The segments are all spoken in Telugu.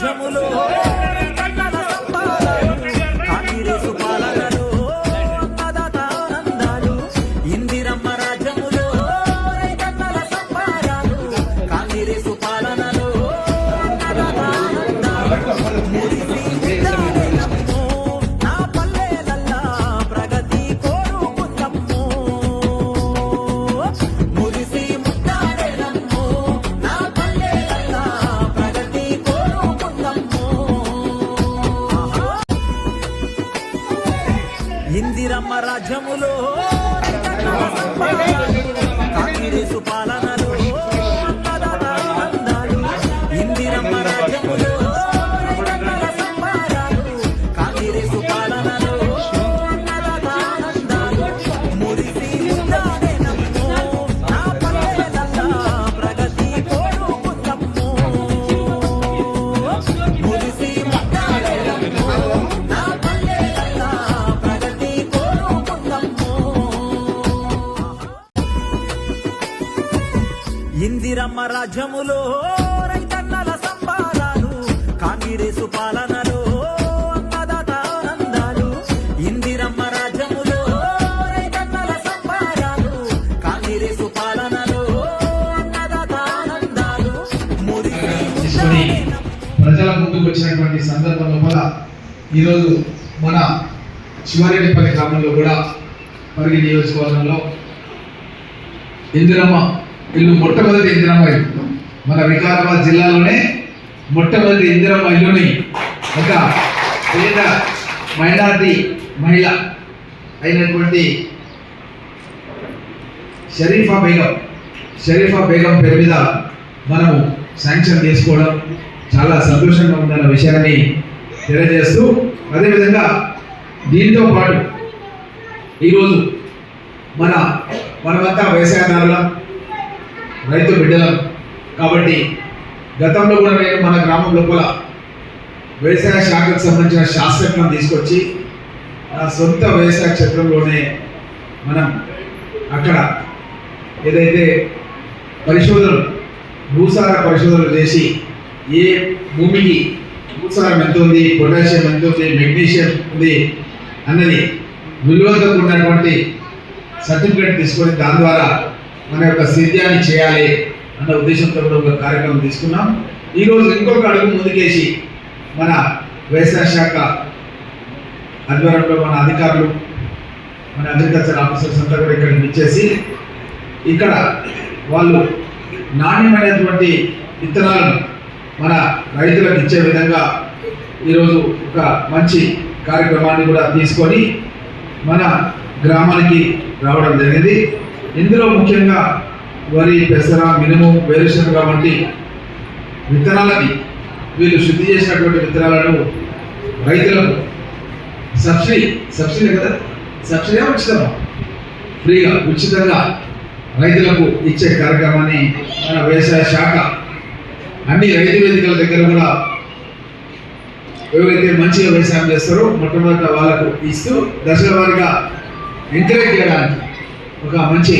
రాజ్యములో కాంగ్రెసు రాజ్యములో రైతన్నల సంపాదాలు కాంగ్రెసు పాలనలో అన్నదాత ఆనందాలు ఇందిరమ్మ రాజ్యములో రైతన్నల సంపాదాలు కాంగ్రెసు పాలనలో అన్నదాత ఆనందాలు. మురిసి తీసుకొని ప్రజల ముందుకు వచ్చినటువంటి సందర్భం లోపల ఈరోజు మన శివారెడ్డిపల్లి గ్రామంలో కూడా పరిగి నియోజకవర్గంలో ఇందిరమ్మ వీళ్ళు మొట్టమొదటి ఇందిరమ్మ ఇల్లు. మన వికారాబాద్ జిల్లాలోనే మొట్టమొదటి ఇందిరమ్మ ఇల్లుని ఒక పేద మైనార్టీ మహిళ అయినటువంటి షరీఫా బేగం షరీఫా బేగం పేరు మీద మనము శాంక్షన్ చేసుకోవడం చాలా సంతోషంగా ఉందన్న విషయాన్ని తెలియజేస్తూ అదేవిధంగా దీంతో పాటు ఈరోజు మన మనమంతా వ్యవసాయదారులం రైతు బిడ్డలం. కాబట్టి గతంలో కూడా నేను మన గ్రామం లోపల వ్యవసాయ శాఖకు సంబంధించిన శాస్త్రజ్ఞం తీసుకొచ్చి నా సొంత వ్యవసాయ క్షేత్రంలోనే మనం అక్కడ ఏదైతే పరిశోధనలు భూసార పరిశోధనలు చేసి ఏ భూమికి భూసారం ఎంత ఉంది పొటాషియం ఎంత ఉంది మెగ్నీషియం ఉంది అన్నది విలువతో ఉన్నటువంటి సర్టిఫికేట్ తీసుకొని దాని ద్వారా మన యొక్క సేద్యాన్ని చేయాలి అన్న ఉద్దేశంతో కూడా ఒక కార్యక్రమం తీసుకున్నాం. ఈరోజు ఇంకొక అడుగు ముందుకేసి మన వ్యవసాయ శాఖ ఆధ్వర్యంలో మన అధికారులు మన అగ్రికల్చర్ ఆఫీసర్స్ అంతా కూడా ఇక్కడ ఇచ్చేసి ఇక్కడ వాళ్ళు నాణ్యమైనటువంటి విత్తనాలను మన రైతులకు ఇచ్చే విధంగా ఈరోజు ఒక మంచి కార్యక్రమాన్ని కూడా తీసుకొని మన గ్రామానికి రావడం జరిగింది. ఇందులో ముఖ్యంగా వరి పెసర మినుము వేరుశనగ వంటి విత్తనాలని వీళ్ళు శుద్ధి చేసినటువంటి విత్తనాలను రైతులకు సబ్సిడీ సబ్సిడీ కదా? సబ్సిడీ ఉచితమా ఫ్రీగా ఉచితంగా రైతులకు ఇచ్చే కార్యక్రమాన్ని మన వ్యవసాయ శాఖ అన్ని రైతు వేదికల దగ్గర కూడా ఎవరైతే మంచిగా వ్యవసాయం చేస్తారో మొట్టమొదట వాళ్ళకు ఇస్తూ దశల వారిగా ఎంకరేజ్ చేయడానికి ఒక మంచి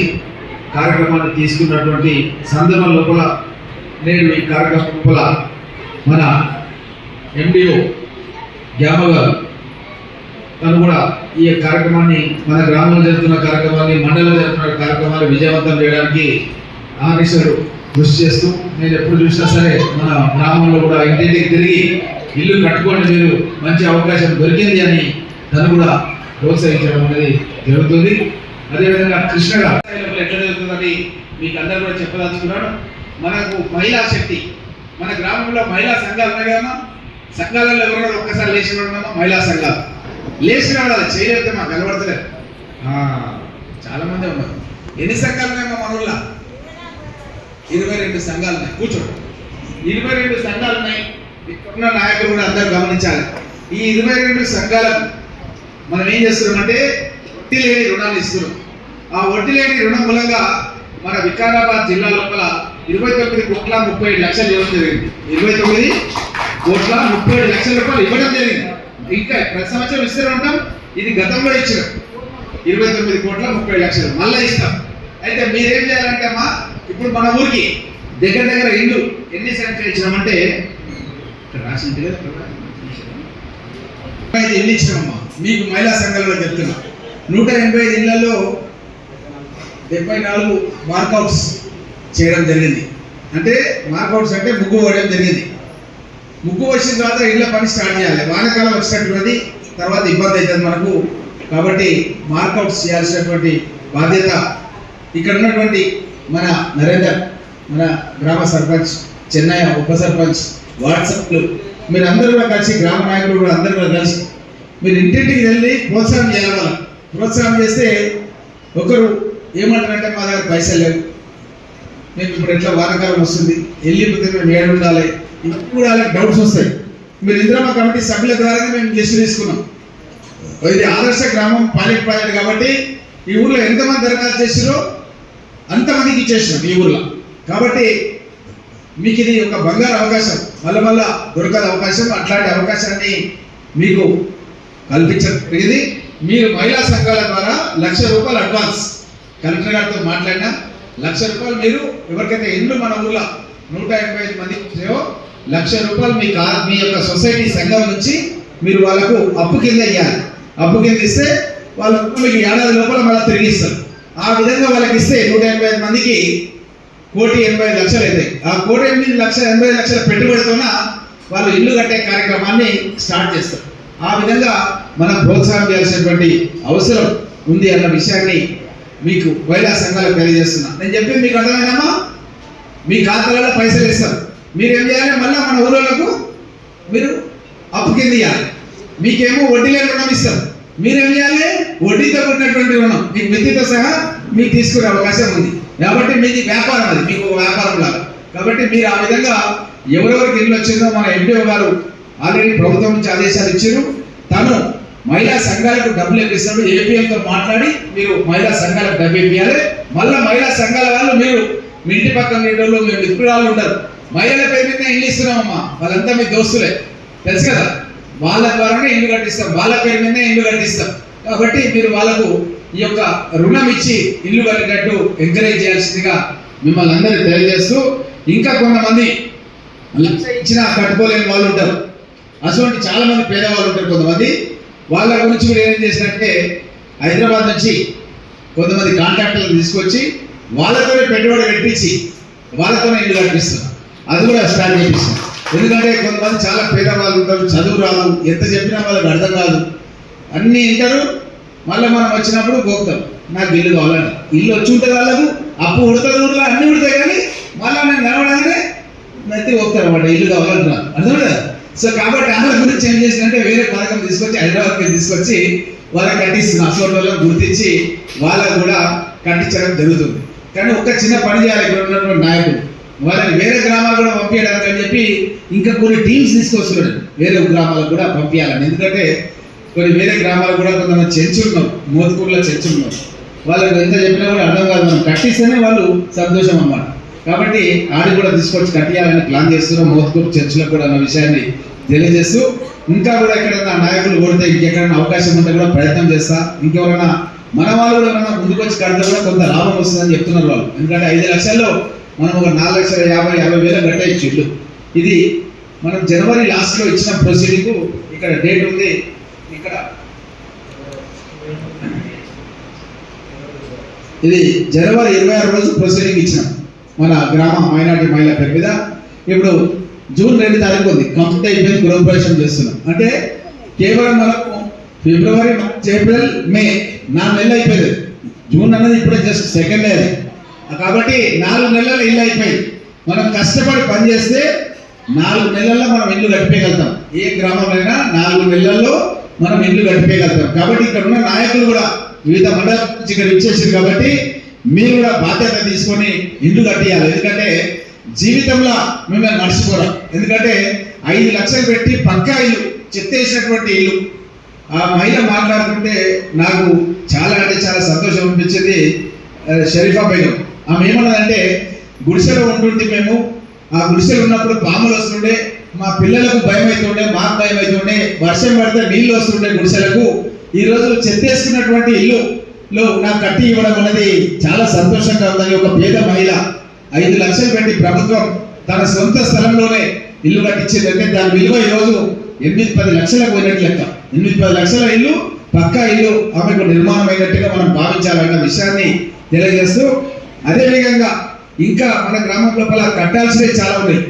కార్యక్రమాన్ని తీసుకున్నటువంటి సందర్భం లోపల నేడు ఈ కార్యక్రమం లోపల మన ఎండిఓ గ్యామ గారు తను కూడా ఈ కార్యక్రమాన్ని మన గ్రామంలో జరుగుతున్న కార్యక్రమాన్ని మండలంలో జరుగుతున్న కార్యక్రమాన్ని విజయవంతం చేయడానికి ఆనిసరు కృషి చేస్తూ నేను ఎప్పుడు చూసినా సరే మన గ్రామంలో కూడా ఇంటింటికి తిరిగి ఇల్లు కట్టుకోండి మీరు మంచి అవకాశం దొరికింది అని తను కూడా ప్రోత్సహించడం అనేది జరుగుతుంది. అదేవిధంగా కృష్ణ ఎట్లా జరుగుతుందని మీకు అందరు కూడా చెప్పదలుచుకున్నాను మనకు మహిళా శక్తి మన గ్రామంలో మహిళా సంఘాలు ఉన్నాయి కదమ్మా. సంఘాలలో ఎవరైనా ఒక్కసారి లేచిన ఉన్నామా మహిళా సంఘాలు. లేచిన వాళ్ళు చేయలేకపోతే మాకు కనబడతలేదు ఆ, చాలా మంది ఉన్నారు. ఎన్ని సంఘాలు ఉన్నాయమ్మా మన ఊళ్ళో ఇరవై రెండు సంఘాలు ఉన్నాయి. కూర్చోండి. ఇరవై రెండు సంఘాలు ఉన్నాయి. ఇక్కడున్న నాయకులు కూడా అందరూ గమనించాలి. ఈ ఇరవై రెండు సంఘాలకు మనం ఏం చేస్తున్నామంటే వడ్డీ లేని రుణాలు ఇస్తున్నాం ఆ వడ్డీ లేని రుణం మూలంగా మన వికారాబాద్ జిల్లా లోపల ఇరవై తొమ్మిది కోట్ల ముప్పై ఏడు లక్షలు ఇవ్వడం జరిగింది. ఇరవై తొమ్మిది కోట్ల ముప్పై ఏడు లక్షల రూపాయలు ఇవ్వడం జరిగింది. ఇంకా ప్రతి సంవత్సరం ఇస్తూనే ఉంటాం. ఇది గతంలో ఇచ్చిన. ఇరవై తొమ్మిది కోట్ల ముప్పై ఏడు లక్షలు మళ్ళీ ఇస్తాం. అయితే మీరేం చేయాలంటే అమ్మా ఇప్పుడు మన ఊరికి దగ్గర దగ్గర ఇల్లు ఎన్ని శాంక్షన్ ఇచ్చినామంటే రాసింది కదా ఎన్ని ఐదు ఇచ్చినామమ్మా. మీకు మహిళా సంఘాలలో చెప్తున్నా. నూట ఎనభై ఐదు ఇళ్ళలో డెబ్బై నాలుగు మార్కౌట్స్ చేయడం జరిగింది. అంటే మార్కౌట్స్ అంటే ముగ్గు వేయడం జరిగింది. ముగ్గు వచ్చిన తర్వాత ఇళ్ళ పని స్టార్ట్ చేయాలి. వానకాలం వచ్చినటువంటిది తర్వాత ఇబ్బంది అవుతుంది మనకు. కాబట్టి మార్కౌట్స్ చేయాల్సినటువంటి బాధ్యత ఇక్కడ ఉన్నటువంటి మన నరేందర్ మన గ్రామ సర్పంచ్ చెన్నై ఉప సర్పంచ్ వాట్సాప్లు మీరు అందరూ కూడా కలిసి గ్రామ నాయకులు కూడా అందరూ కూడా కలిసి మీరు ఇంటింటికి వెళ్ళి ప్రోత్సాహం చేయాలి ప్రోత్సాహం చేస్తే ఒకరు ఏమంటారంటే మా దగ్గర పైసలు లేవు. మేము ఇప్పుడు ఎట్లా వానకాలం వస్తుంది? వెళ్ళిపోతే మేము ఏడు ఉండాలి? ఇప్పుడు కూడా డౌట్స్ వస్తాయి. మీరు ఇందిరామ కమిటీ సభ్యుల ద్వారా మేము లిస్ట్ తీసుకున్నాం. ఇది ఆదర్శ గ్రామం పైలట్ ప్రాజెక్ట్ కాబట్టి ఈ ఊర్లో ఎంతమంది దరఖాస్తు చేసిరో అంతమందికి ఇచ్చేసినాం ఈ ఊర్లో. కాబట్టి మీకు ఇది ఒక బంగారు అవకాశం. మళ్ళీ మళ్ళా దొరకదు అవకాశం. అట్లాంటి అవకాశాన్ని మీకు కల్పించగలిగింది మీరు మహిళా సంఘాల ద్వారా లక్ష రూపాయలు అడ్వాన్స్. కలెక్టర్ గారితో మాట్లాడినా లక్ష రూపాయలు మీరు ఎవరికైతే ఇల్లు మన ఊళ్ళో నూట ఎనభై ఐదు మంది వచ్చాయో లక్ష రూపాయలు మీ కా మీ యొక్క సొసైటీ సంఘం నుంచి మీరు వాళ్ళకు అప్పు కింద ఇవ్వాలి అప్పు కింద ఇస్తే వాళ్ళు మీకు ఏడాది లోపల మళ్ళీ తిరిగి ఇస్తారు. ఆ విధంగా వాళ్ళకి ఇస్తే నూట ఎనభై ఐదు మందికి కోటి ఎనభై ఐదు లక్షలు అవుతాయి ఆ కోటి ఎనిమిది లక్షల ఎనభై లక్షల పెట్టుబడితోన వాళ్ళు ఇల్లు కట్టే కార్యక్రమాన్ని స్టార్ట్ చేస్తారు. ఆ విధంగా మనం ప్రోత్సాహం చేయాల్సినటువంటి అవసరం ఉంది అన్న విషయాన్ని మీకు మహిళా సంఘాలకు తెలియజేస్తున్నా. నేను చెప్పింది మీకు అర్థమైందమ్మా? మీ ఖాతాలలో పైసలు ఇస్తారు మీరు ఏం చేయాలి? మళ్ళీ మన ఊళ్ళకు మీరు అప్పు కింద ఇవ్వాలి మీకేమో వడ్డీ లేని రుణం ఇస్తారు. మీరేం చేయాలి? వడ్డీతో కూడినటువంటి రుణం. మీకు మితితో సహా మీకు తీసుకునే అవకాశం ఉంది. కాబట్టి మీది వ్యాపారం అది. మీకు వ్యాపారం లాగా. కాబట్టి మీరు ఆ విధంగా ఎవరెవరికి ఇల్లు వచ్చిందో మన ఎండిఓ గారు ఆల్రెడీ ప్రభుత్వం నుంచి ఆదేశాలు ఇచ్చారు. తను మహిళా సంఘాలకు డబ్బులు ఇప్పిస్తాడు ఏపీఎంతో మాట్లాడి మీరు మహిళా సంఘాలకు డబ్బు ఇప్పించాలి మళ్ళీ మహిళా సంఘాల వాళ్ళు మీరు మీ ఇంటి పక్కన నీళ్ళు మీ మిత్రురాలు ఉంటారు మహిళల పేరు మీద ఇల్లు ఇస్తున్నామమ్మా. వాళ్ళంతా మీ దోస్తులే. తెలుసు కదా? వాళ్ళ ద్వారానే ఇల్లు కట్టిస్తాం. వాళ్ళ పేరు మీదనే ఇల్లు కట్టిస్తాం. కాబట్టి మీరు వాళ్ళకు ఈ యొక్క రుణం ఇచ్చి ఇల్లు కట్టేటట్టు ఎంకరేజ్ చేయాల్సిందిగా మిమ్మల్ని అందరికీ తెలియజేస్తూ ఇంకా కొంతమంది లక్ష ఇచ్చినా కట్టుకోలేని వాళ్ళు ఉంటారు. అటువంటి చాలా మంది పేదవాళ్ళు ఉంటారు కొంతమంది. వాళ్ళ గురించి కూడా ఏం చేసినట్టే హైదరాబాద్ నుంచి కొంతమంది కాంట్రాక్టర్లు తీసుకొచ్చి వాళ్ళతోనే పెట్టుబడి పెట్టించి వాళ్ళతోనే ఇల్లు కట్టిస్తున్నారు. అది కూడా స్టార్ట్ చేపిస్తున్నారు ఎందుకంటే కొంతమంది చాలా పేదవాళ్ళు ఉంటారు చదువు రాదు. ఎంత చెప్పినా వాళ్ళకి అర్థం కాదు. అన్నీ వింటారు మళ్ళీ మనం వచ్చినప్పుడు పోతాం నాకు ఇల్లు కావాలని. ఇల్లు వచ్చి ఉంటుంది వాళ్ళకు అప్పు ఉడతలు ఊర్లో అన్ని ఉడతాయి కానీ మళ్ళీ నేను కనవడానే నెత్తి పోతారు అన్నమాట. ఇల్లు కావాలంటున్నారు. అర్థం కదా సో కాబట్టి వాళ్ళ గురించి ఏం చేసిందంటే వేరే పథకం తీసుకొచ్చి హైదరాబాద్కి తీసుకొచ్చి వాళ్ళకి కట్టిస్తున్నాం. అసోట్లలో గుర్తించి వాళ్ళకు కూడా కట్టించడం జరుగుతుంది. కానీ ఒక చిన్న పని చేయాలి ఇక్కడ ఉన్నటువంటి నాయకులు. వాళ్ళని వేరే గ్రామాలు కూడా పంపించడానికి అని చెప్పి ఇంకా కొన్ని టీమ్స్ తీసుకొస్తున్నాడు వేరే గ్రామాలకు కూడా పంపించాలని. ఎందుకంటే కొన్ని వేరే గ్రామాలు కూడా కొంతమంది చెంచులు మోతుకూరులో చెంచులు ఉన్నారు. వాళ్ళకి ఎంత చెప్పినా కూడా అర్థం కాదు. మనం కట్టిస్తేనే వాళ్ళు సంతోషం అన్నమాట. కాబట్టి ఆడి కూడా తీసుకొచ్చి కట్టియాలని ప్లాన్ చేస్తున్నాం మోతుకూరు చర్చిలో కూడా అన్న విషయాన్ని తెలియజేస్తూ ఇంకా కూడా ఎక్కడైనా నాయకులు కోరితే ఇంకెక్కడైనా అవకాశం ఉంటే కూడా ప్రయత్నం చేస్తా. ఇంకెవరైనా మన వాళ్ళు కూడా ఏమైనా ముందుకు వచ్చి కడితే కూడా కొంత లాభం వస్తుందని చెప్తున్నారు వాళ్ళు. ఎందుకంటే ఐదు లక్షల్లో మనం ఒక నాలుగు లక్షల యాభై యాభై వేలు కట్టేయచ్చు ఇల్లు. ఇది మనం జనవరి లాస్ట్లో ఇచ్చిన ప్రొసీడింగ్ ఇక్కడ డేట్ ఉంది. ఇక్కడ. ఇది జనవరి ఇరవై ఆరు రోజు ప్రొసీడింగ్ ఇచ్చినాం మన గ్రామ మైనార్టీ మహిళ పేరు మీద. ఇప్పుడు జూన్ రెండు తారీఖు ఉంది. కంప్లీట్ అయిపోయింది గృహప్రవేశం చేస్తున్నాం. అంటే కేవలం మనకు ఫిబ్రవరి మార్చ్ ఏప్రిల్ మే నాలుగు నెలలు అయిపోయింది జూన్ అనేది ఇప్పుడే జస్ట్ సెకండ్ అది. కాబట్టి నాలుగు నెలలు ఇల్లు అయిపోయింది మనం కష్టపడి పని చేస్తే నాలుగు నెలల్లో మనం ఇల్లు గడిపేయగలుగుతాం ఏ గ్రామంలో నాలుగు నెలల్లో మనం ఇల్లు గడిపేయగలుగుతాం కాబట్టి ఇక్కడ ఉన్న నాయకులు కూడా వివిధ మండలం నుంచి ఇక్కడ ఇచ్చేసారు కాబట్టి మీరు కూడా బాధ్యత తీసుకొని ఇల్లు కట్టేయాలి. ఎందుకంటే జీవితంలో మిమ్మల్ని మర్చిపోరాం ఎందుకంటే ఐదు లక్షలు పెట్టి పక్కా ఇల్లు చెత్తేసినటువంటి ఇల్లు. ఆ మహిళ మాట్లాడుతుంటే నాకు చాలా అంటే చాలా సంతోషం అనిపించింది షరీఫా బేగం. ఆమె ఏమన్నదంటే గుడిసెలో ఉంటుంటే మేము ఆ గుడిసెలు ఉన్నప్పుడు పాములు వస్తుండే మా పిల్లలకు భయం అవుతుండే మాకు భయం అవుతుండే వర్షం పడితే నీళ్ళు వస్తుండే గుడిసెలకు. ఈ చెత్తేసుకున్నటువంటి ఇల్లు ఇల్లులో నాకు కట్టి ఇవ్వడం అనేది చాలా సంతోషంగా ఉందని ఒక పేద మహిళ ఐదు లక్షలు పెట్టి ప్రభుత్వం తన సొంత స్థలంలోనే ఇల్లు కట్టించిందంటే దాని విలువ ఈరోజు ఎనిమిది పది లక్షలకు పోయినట్టు లెక్క. ఎనిమిది పది లక్షల ఇల్లు పక్కా ఇల్లు ఆమెకు నిర్మాణం అయినట్టుగా మనం భావించాలన్న విషయాన్ని తెలియజేస్తూ అదేవిధంగా ఇంకా మన గ్రామం లోపల కట్టాల్సినవి చాలా ఉన్నాయి.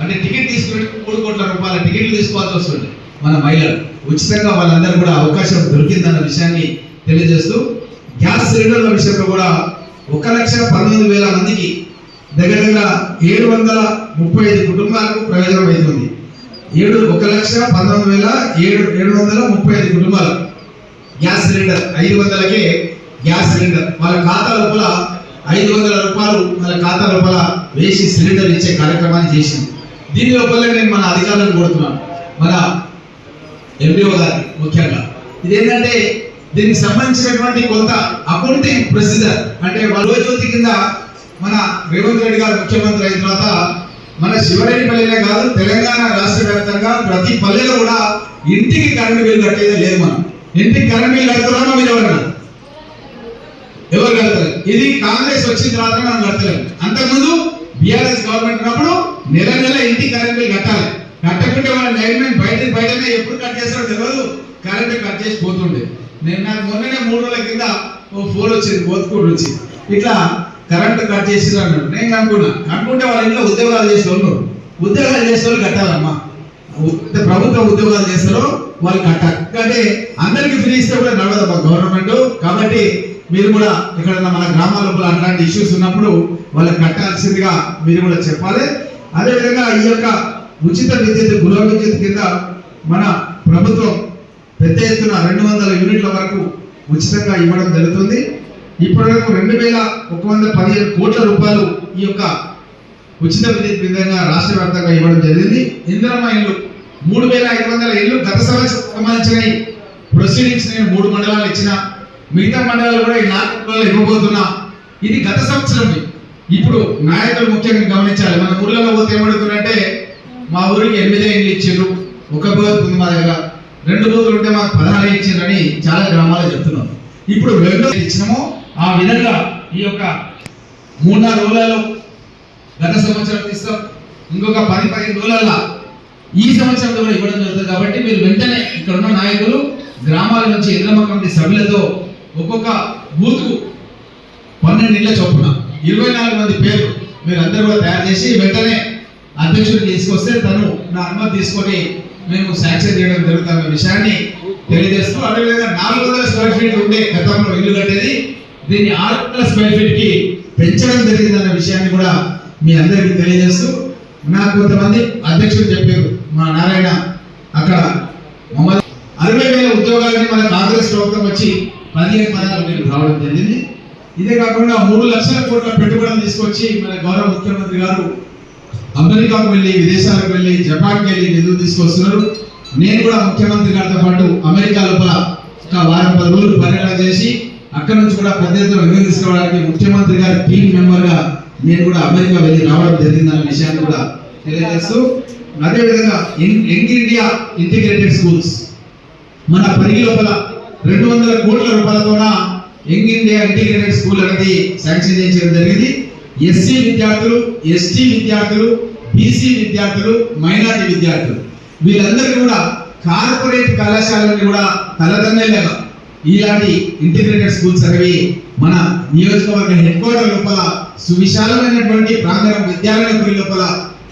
అంటే టికెట్ తీసుకుని మూడు కోట్ల రూపాయల టికెట్లు తీసుకోవాల్సి వస్తుంది మన మహిళలు. ఉచితంగా వాళ్ళందరూ కూడా అవకాశం దొరికిందన్న విషయాన్ని తెలియజేస్తూ గ్యాస్ సిలిండర్ల విషయంలో కూడా ఒక లక్ష పంతొమ్మిది వేల మందికి దగ్గర దగ్గర ఏడు వందల ముప్పై ఐదు కుటుంబాలకు ప్రయోజనం అవుతుంది. ఏడు ఒక లక్ష పంతొమ్మిది వేల ఏడు ఏడు వందల ముప్పై ఐదు కుటుంబాలు గ్యాస్ సిలిండర్ ఐదు వందలకే గ్యాస్ సిలిండర్. వాళ్ళ ఖాతా లోపల ఐదు వందల రూపాయలు వాళ్ళ ఖాతా లోపల వేసి సిలిండర్ ఇచ్చే కార్యక్రమాన్ని చేసింది. దీని లోపల నేను మన అధికారులను కోరుతున్నాను. మన ఎండిఓ గారి ముఖ్యంగా. ఇదేంటంటే దీనికి సంబంధించినటువంటి కొంత అకౌంటింగ్ ప్రొసీజర్ అంటే జ్యోతి కింద మన రేవంత్ రెడ్డి గారు ముఖ్యమంత్రి అయిన తర్వాత మన శివరెడ్డిపల్లినే కాదు తెలంగాణ రాష్ట్ర వ్యాప్తంగా ప్రతి పల్లెలో కూడా ఇంటికి కరెంటు బిల్లు కట్టేది లేదు మనం. ఇంటికి కరెంట్ బిల్లు కడుతున్నామా మీరు ఎవరన్నా ఎవరు కడతారు ఇది కాంగ్రెస్ వచ్చిన తర్వాత మనం కడతలేము అంతకుముందు బీఆర్ఎస్ గవర్నమెంట్ ఉన్నప్పుడు నెల నెల ఇంటి కరెంట్ బిల్ కట్టాలి. కట్టకుంటే వాళ్ళ లైన్మెన్ బయట బయటనే ఎప్పుడు కట్ చేస్తారో తెలియదు కరెంట్ కట్ చేసి పోతుండే. నేను నాకు మొన్ననే మూడు రోజుల కింద ఓ ఫోన్ వచ్చింది బోత్కూరు నుంచి. ఇట్లా కరెంట్ కట్ చేసి అన్నాడు. నేను అనుకున్నా అనుకుంటే వాళ్ళ ఇంట్లో ఉద్యోగాలు చేసే వాళ్ళు ఉద్యోగాలు చేసే వాళ్ళు కట్టాలమ్మా ప్రభుత్వ ఉద్యోగాలు చేస్తారో వాళ్ళు కట్టాలి. అందరికీ ఫ్రీ ఇస్తే కూడా నడవదు గవర్నమెంట్ కాబట్టి మీరు కూడా ఇక్కడ మన గ్రామాల్లో అట్లాంటి ఇష్యూస్ ఉన్నప్పుడు వాళ్ళకి కట్టాల్సిందిగా మీరు కూడా చెప్పాలి. అదేవిధంగా ఈ యొక్క ఉచిత విద్యుత్ గృహ విద్యుత్ కింద మన ప్రభుత్వం పెద్ద ఎత్తున రెండు వందల యూనిట్ల వరకు ఉచితంగా ఇవ్వడం జరుగుతుంది. ఇప్పటివరకు రెండు వేల ఒక వంద పదిహేను కోట్ల రూపాయలు ఈ యొక్క ఉచిత విద్యుత్ విధంగా రాష్ట్ర వ్యాప్తంగా ఇవ్వడం జరిగింది. ఇందిరమ్మ ఇల్లు మూడు వేల ఐదు వందల ఇల్లు గత సంవత్సరం సంబంధించిన ప్రొసీడింగ్స్ నేను మూడు మండలాలు ఇచ్చిన. మిగతా మండలాలు కూడా ఈ నాలుగు మండలాలు ఇవ్వబోతున్నా. ఇది గత సంవత్సరం ఇప్పుడు నాయకులు ముఖ్యంగా గమనించాలి. మన ఊర్లలో పోతే ఏమడుగుతుందంటే మా ఊరికి ఎనిమిదే ఇల్లు ఇచ్చారు ఒక బోధ ఉంది మా దగ్గర. రెండు రోజులు ఉంటే మాకు పదహారు ఇచ్చిందని చాలా గ్రామాలు చెప్తున్నారు ఇప్పుడు రెండు ఇచ్చినామో ఆ విధంగా ఈ యొక్క మూడున్నర రోజులలో గత సంవత్సరం తీస్తాం. ఇంకొక పది పదిహేను రోజులల్లా ఈ సంవత్సరంలో కూడా ఇవ్వడం జరుగుతుంది. కాబట్టి మీరు వెంటనే ఇక్కడ ఉన్న నాయకులు గ్రామాల నుంచి ఇంద్రమ్మ కమిటీ సభ్యులతో ఒక్కొక్క బూత్కు పన్నెండు ఇళ్ళ చొప్పున ఇరవై నాలుగు మంది పేర్లు మీరు అందరూ కూడా తయారు చేసి వెంటనే అధ్యక్షుడు తీసుకొస్తే తను నా అనుమతి తీసుకొని మేము శాంక్షన్ చేయడం జరుగుతున్న విషయాన్ని తెలియజేస్తూ అదేవిధంగా నాలుగు వందల స్క్వేర్ ఫీట్ ఉండే గతంలో ఇల్లు కట్టేది. దీన్ని ఆరు వందల స్క్వేర్ ఫీట్కి పెంచడం జరిగిందన్న విషయాన్ని కూడా మీ అందరికీ తెలియజేస్తూ నాకు కొంతమంది అధ్యక్షుడు చెప్పారు మా నారాయణ అక్కడ మమ్మల్ని అరవై వేల ఉద్యోగాలని మన కాంగ్రెస్ ప్రభుత్వం వచ్చి పదిహేను పదాలు వేలు రావడం జరిగింది. ఇదే కాకుండా మూడు లక్షల కోట్ల పెట్టుబడులు తీసుకొచ్చి మన గౌరవ ముఖ్యమంత్రి గారు అమెరికాకు వెళ్ళి విదేశాలకు వెళ్ళి జపాన్కి వెళ్ళి నిధులు తీసుకొస్తున్నారు? నేను కూడా ముఖ్యమంత్రి గారితో పాటు అమెరికా లోపల ఒక వారం పది రోజులు పర్యటన చేసి అక్కడ నుంచి కూడా పెద్ద ఎత్తున నిధులు తీసుకోవడానికి ముఖ్యమంత్రి గారి టీం మెంబర్గా నేను కూడా అమెరికా వెళ్ళి రావడం జరిగిందన్న విషయాన్ని కూడా తెలియజేస్తూ అదేవిధంగా యంగ్ ఇండియా ఇంటిగ్రేటెడ్ స్కూల్స్. మన పరిగి లోపల రెండు వందల కోట్ల రూపాయలతోన యంగ్ ఇండియా ఇంటిగ్రేటెడ్ స్కూల్ అనేది శాంక్షన్ చేయించడం జరిగింది. ఎస్సీ విద్యార్థులు ఎస్టీ విద్యార్థులు బీసీ విద్యార్థులు మైనారిటీ విద్యార్థులు. వీళ్ళందరికీ కూడా కార్పొరేట్ కళాశాలని కూడా తలదన్నేలాగా ఇలాంటి ఇంటిగ్రేటెడ్ స్కూల్స్ అనేవి మన నియోజకవర్గ హెడ్ క్వార్టర్ లోపల సువిశాలమైనటువంటి ప్రాంగణం విద్యాలయ లోపల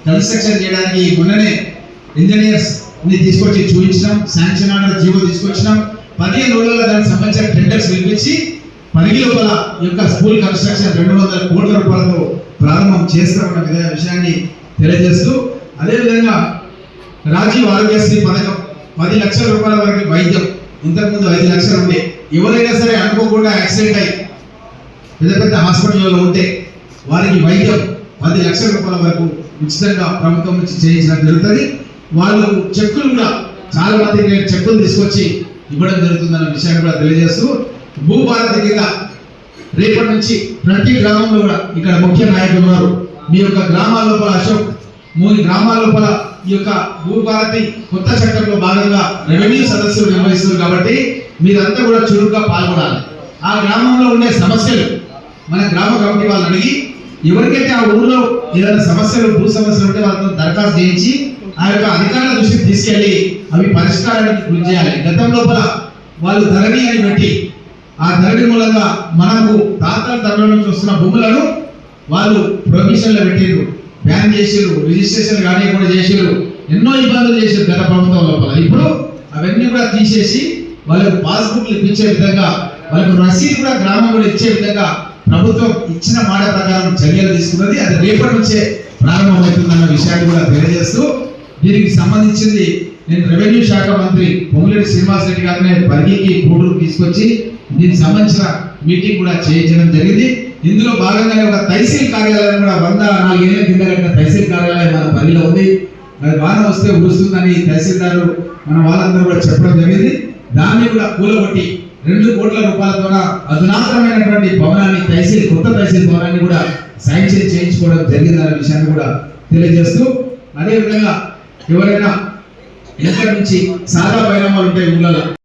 కన్స్ట్రక్షన్ చేయడానికి మొన్ననే ఇంజనీర్స్ని తీసుకొచ్చి చూపించినాం శాంక్షన్ ఆర్డర్ జీవో తీసుకొచ్చినాం. పదిహేను రోజుల్లో దానికి సంబంధించిన టెండర్స్ పిలిపించి పరిగి లోపల యొక్క స్కూల్ కన్స్ట్రక్షన్ రెండు వందల కోట్ల రూపాయలతో ప్రారంభం చేస్తామన్న విధ- విషయాన్ని తెలియజేస్తూ అదేవిధంగా రాజీవ్ ఆరోగ్యశ్రీ పథకం పది లక్షల రూపాయల వరకు వైద్యం. ఇంతకుముందు ఐదు లక్షలు ఉండే. ఎవరైనా సరే అనుకోకుండా యాక్సిడెంట్ అయ్యి పెద్ద పెద్ద హాస్పిటల్లో ఉంటే వారికి వైద్యం పది లక్షల రూపాయల వరకు ఉచితంగా ప్రభుత్వం నుంచి చేయించడం జరుగుతుంది. వాళ్ళు చెక్కులు కూడా చాలా మంది నేను చెక్కులు తీసుకొచ్చి ఇవ్వడం జరుగుతుందన్న విషయాన్ని కూడా తెలియజేస్తూ భూభారతి రేపటి నుంచి ప్రతి గ్రామంలో కూడా ఇక్కడ ముఖ్య నాయకులు ఉన్నారు. మీ యొక్క గ్రామాల లోపల అశోక్ మూడు గ్రామాల లోపల ఈ యొక్క భూభారతి కొత్త చట్టంలో భాగంగా రెవెన్యూ సదస్సులు నిర్వహిస్తున్నారు కాబట్టి మీరంతా కూడా చురుగ్గా పాల్గొనాలి. ఆ గ్రామంలో ఉండే సమస్యలు మన గ్రామ కమిటీ వాళ్ళని అడిగి ఎవరికైతే ఆ ఊర్లో ఏదైనా సమస్యలు భూ సమస్యలు ఉంటే వాళ్ళతో దరఖాస్తు చేయించి ఆ యొక్క అధికారుల దృష్టికి తీసుకెళ్ళి అవి పరిష్కారానికి గురి చేయాలి. గతం లోపల వాళ్ళు ధరణి అని పెట్టి ఆ ధరణి మూలంగా మనకు తాతల తరం నుంచి వస్తున్న భూములను వాళ్ళు ప్రొఫెషన్లో పెట్టిండ్రు బ్యాన్ చేసిర్రు రిజిస్ట్రేషన్ కానీ కూడా చేసిర్రు. ఎన్నో ఇబ్బందులు చేశారు గత ప్రభుత్వం లోపల. ఇప్పుడు అవన్నీ కూడా తీసేసి వాళ్ళకు పాస్బుక్లు ఇప్పించే విధంగా వాళ్ళకు రసీదు కూడా గ్రామం కూడా ఇచ్చే విధంగా ప్రభుత్వం ఇచ్చిన మాట ప్రకారం చర్యలు తీసుకున్నది. అది రేపటి నుంచే ప్రారంభమవుతుందన్న విషయాన్ని కూడా తెలియజేస్తూ దీనికి సంబంధించింది నేను రెవెన్యూ శాఖ మంత్రి పొంగులేటి శ్రీనివాస్ రెడ్డి గారిని పరిగికి గూడూరు తీసుకొచ్చి దీనికి సంబంధించిన మీటింగ్ కూడా చేయించడం జరిగింది. ఇందులో భాగంగానే ఒక తహసీల్ కార్యాలయం కూడా వంద నాలుగేళ్ళ కింద కట్టిన తహసీల్ కార్యాలయం మన పరిలో ఉంది. మరి వాన వస్తే ఉరుస్తుందని తహసీల్దారు మన వాళ్ళందరూ కూడా చెప్పడం జరిగింది. దాన్ని కూడా కూలగొట్టి రెండు కోట్ల రూపాయల ద్వారా అధునాతనమైనటువంటి భవనాన్ని తహసీల్ కొత్త తహసీల్ భవనాన్ని కూడా శాంక్షన్ చేయించుకోవడం జరిగిందన్న విషయాన్ని కూడా తెలియజేస్తూ అదేవిధంగా ఎవరైనా ఎక్కడి నుంచి సాదా పరిణామాలు ఉంటాయి ఊళ్ళలో